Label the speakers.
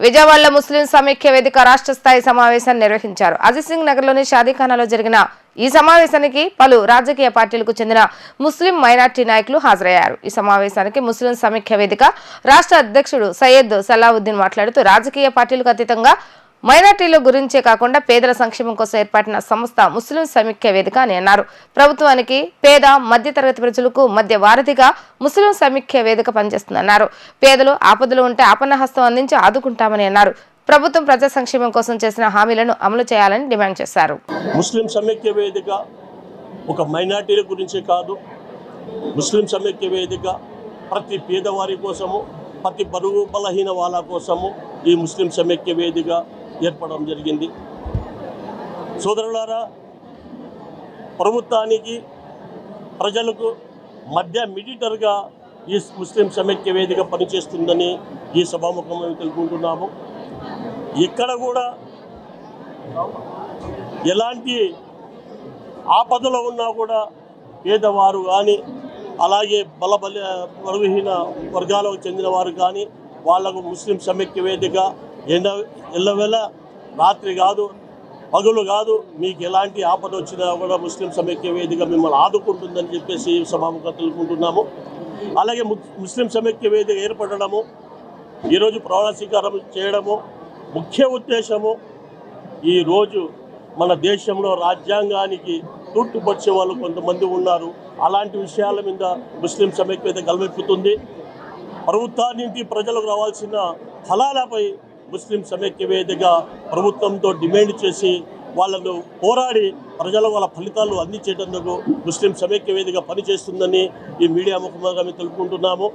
Speaker 1: విజయవాడలో ముస్లిం సమైక్య వేదిక రాష్ట్ర స్థాయి సమావేశాన్ని నిర్వహించారు. అజిత్ సింగ్ నగర్లోని షాదీఖానాలో జరిగిన ఈ సమావేశానికి పలు రాజకీయ పార్టీలకు చెందిన ముస్లిం మైనార్టీ నాయకులు హాజరయ్యారు. ఈ సమావేశానికి ముస్లిం సమైక్య వేదిక రాష్ట్ర అధ్యక్షుడు సయ్యద్ సలావుద్దీన్ మాట్లాడుతూ రాజకీయ పార్టీలకు అతీతంగా మైనార్టీల గురించే కాకుండా పేదల సంక్షేమం కోసం ఏర్పడిన సంస్థ ముస్లిం సమైక్య వేదిక అని అన్నారు. ప్రభుత్వానికి పేద మధ్యతరగతి ప్రజలకు మధ్య వారధిగా ముస్లిం సమైక్య వేదిక పనిచేస్తుందన్నారు. పేదలు ఆపదలు ఉంటే ఆపన్న హస్తం అందించి ఆదుకుంటామని అన్నారు. ప్రభుత్వం ప్రజా సంక్షేమం కోసం చేసిన హామీలను అమలు చేయాలని డిమాండ్ చేశారు.
Speaker 2: ముస్లిం సమైక్య వేదిక ఒక మైనార్టీల గురించే కాదు. ముస్లిం సమైక్య వేదిక ప్రతి పేదవారి కోసము ప్రతి బరువు బలహీన వాళ్ళ కోసము ఈ ముస్లిం సమైక్య వేదిక ఏర్పడడం జరిగింది. సోదరులారా ప్రభుత్వానికి ప్రజలకు మధ్య మిడిటర్గా ఈ ముస్లిం సమైక్య వేదిక పనిచేస్తుందని ఈ సభాముఖంలో మేము తెలుపుకుంటున్నాము. ఇక్కడ కూడా ఎలాంటి ఆపదలో ఉన్నా కూడా పేదవారు కానీ అలాగే బలబల బలహీన వర్గాలకు చెందిన వారు కానీ వాళ్ళకు ముస్లిం సమైక్య వేదిక ఎండ ఎల్లవేళ రాత్రి కాదు పగులు కాదు మీకు ఎలాంటి ఆపద వచ్చినా కూడా ముస్లిం సమైక్య వేదిక మిమ్మల్ని ఆదుకుంటుందని చెప్పేసి ఈ తెలుపుకుంటున్నాము. అలాగే ము- ముస్లిం సమైక్య వేదిక ఏర్పడడము ఈరోజు ప్రవాణస్వీకారం చేయడము ముఖ్య ఉద్దేశము ఈరోజు మన దేశంలో రాజ్యాంగానికి తూట్టుపరిచే వాళ్ళు కొంతమంది ఉన్నారు. అలాంటి విషయాల మీద ముస్లిం సమైక్యత గలమెక్కుతుంది ప్రభుత్వానికి ప్రజలకు రావాల్సిన ఫలాలపై ముస్లిం సమైక్య వేదిక ప్రభుత్వంతో డిమాండ్ చేసి వాళ్ళను పోరాడి ప్రజల వాళ్ళ ఫలితాలు అందించేటందుకు ముస్లిం సమైక్య వేదిక పనిచేస్తుందని ఈ మీడియా ముఖంగా మేము తెలుపుకుంటున్నాము.